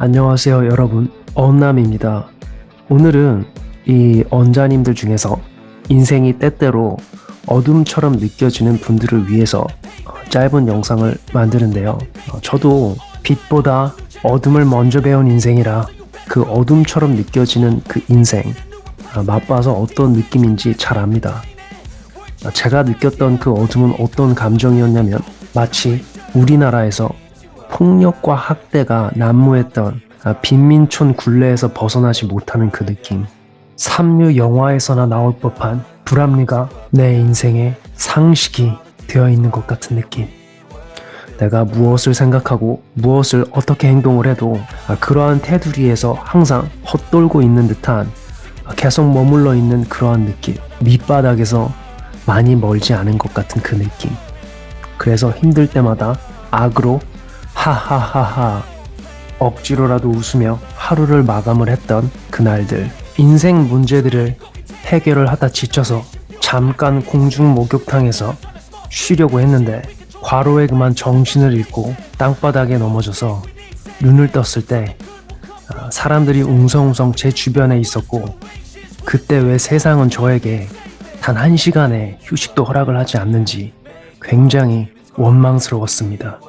안녕하세요 여러분. 언남입니다. 오늘은 이 언자님들 중에서 인생이 때때로 어둠처럼 느껴지는 분들을 위해서 어, 짧은 영상을 만드는데요. 어, 저도 빛보다 어둠을 먼저 배운 인생이라 그 어둠처럼 느껴지는 그 인생 어, 맛봐서 어떤 느낌인지 잘 압니다. 어, 제가 느꼈던 그 어둠은 어떤 감정이었냐면 마치 우리나라에서 폭력과 학대가 난무했던 아, 빈민촌 굴레에서 벗어나지 못하는 그 느낌. 삼류 영화에서나 나올 법한 불합리가 내 인생의 상식이 되어 있는 것 같은 느낌. 내가 무엇을 생각하고 무엇을 어떻게 행동을 해도 아, 그러한 테두리에서 항상 헛돌고 있는 듯한 아, 계속 머물러 있는 그러한 느낌. 밑바닥에서 많이 멀지 않은 것 같은 그 느낌. 그래서 힘들 때마다 악으로 하하하하 억지로라도 웃으며 하루를 마감을 했던 그날들 인생 문제들을 해결을 하다 지쳐서 잠깐 공중 목욕탕에서 쉬려고 했는데 과로에 그만 정신을 잃고 땅바닥에 넘어져서 눈을 떴을 때 아, 사람들이 웅성웅성 제 주변에 있었고 그때 왜 세상은 저에게 단 한 시간의 휴식도 허락을 하지 않는지 굉장히 원망스러웠습니다.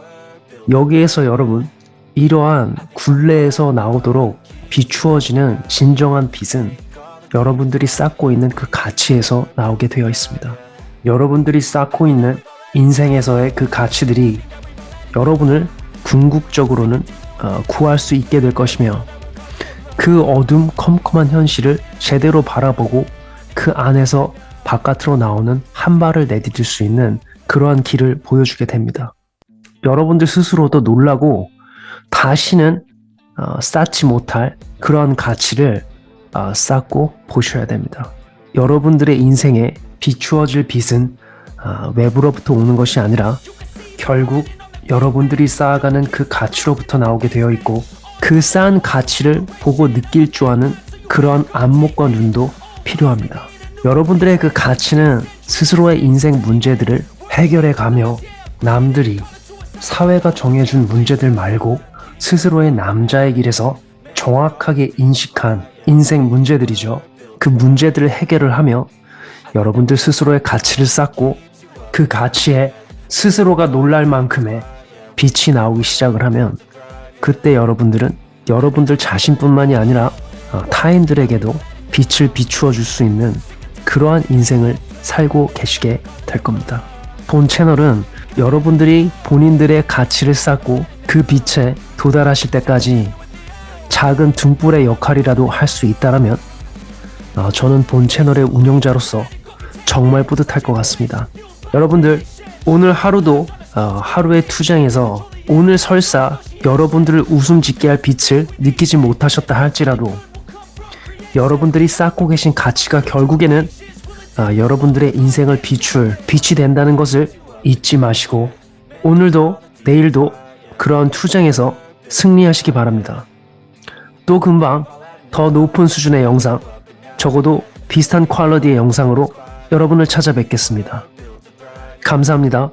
여기에서 여러분 이러한 굴레에서 나오도록 비추어지는 진정한 빛은 여러분들이 쌓고 있는 그 가치에서 나오게 되어 있습니다. 여러분들이 쌓고 있는 인생에서의 그 가치들이 여러분을 궁극적으로는 어, 구할 수 있게 될 것이며 그 어둠 컴컴한 현실을 제대로 바라보고 그 안에서 바깥으로 나오는 한 발을 내디딜 수 있는 그러한 길을 보여주게 됩니다. 여러분들 스스로도 놀라고 다시는 어, 쌓지 못할 그런 가치를 어, 쌓고 보셔야 됩니다. 여러분들의 인생에 비추어질 빛은 어, 외부로부터 오는 것이 아니라 결국 여러분들이 쌓아가는 그 가치로부터 나오게 되어 있고 그 쌓은 가치를 보고 느낄 줄 아는 그런 안목과 눈도 필요합니다. 여러분들의 그 가치는 스스로의 인생 문제들을 해결해 가며 남들이 사회가 정해준 문제들 말고 스스로의 남자의 길에서 정확하게 인식한 인생 문제들이죠. 그 문제들을 해결을 하며 여러분들 스스로의 가치를 쌓고 그 가치에 스스로가 놀랄 만큼의 빛이 나오기 시작을 하면 그때 여러분들은 여러분들 자신뿐만이 아니라 어, 타인들에게도 빛을 비추어 줄 수 있는 그러한 인생을 살고 계시게 될 겁니다. 본 채널은 여러분들이 본인들의 가치를 쌓고 그 빛에 도달하실 때까지 작은 등불의 역할이라도 할 수 있다라면 어, 저는 본 채널의 운영자로서 정말 뿌듯할 것 같습니다. 여러분들 오늘 하루도 어, 하루의 투쟁에서 오늘 설사 여러분들을 웃음 짓게 할 빛을 느끼지 못하셨다 할지라도 여러분들이 쌓고 계신 가치가 결국에는 아, 여러분들의 인생을 비출 빛이 된다는 것을 잊지 마시고 오늘도 내일도 그러한 투쟁에서 승리하시기 바랍니다. 또 금방 더 높은 수준의 영상, 적어도 비슷한 퀄러티의 영상으로 여러분을 찾아뵙겠습니다. 감사합니다.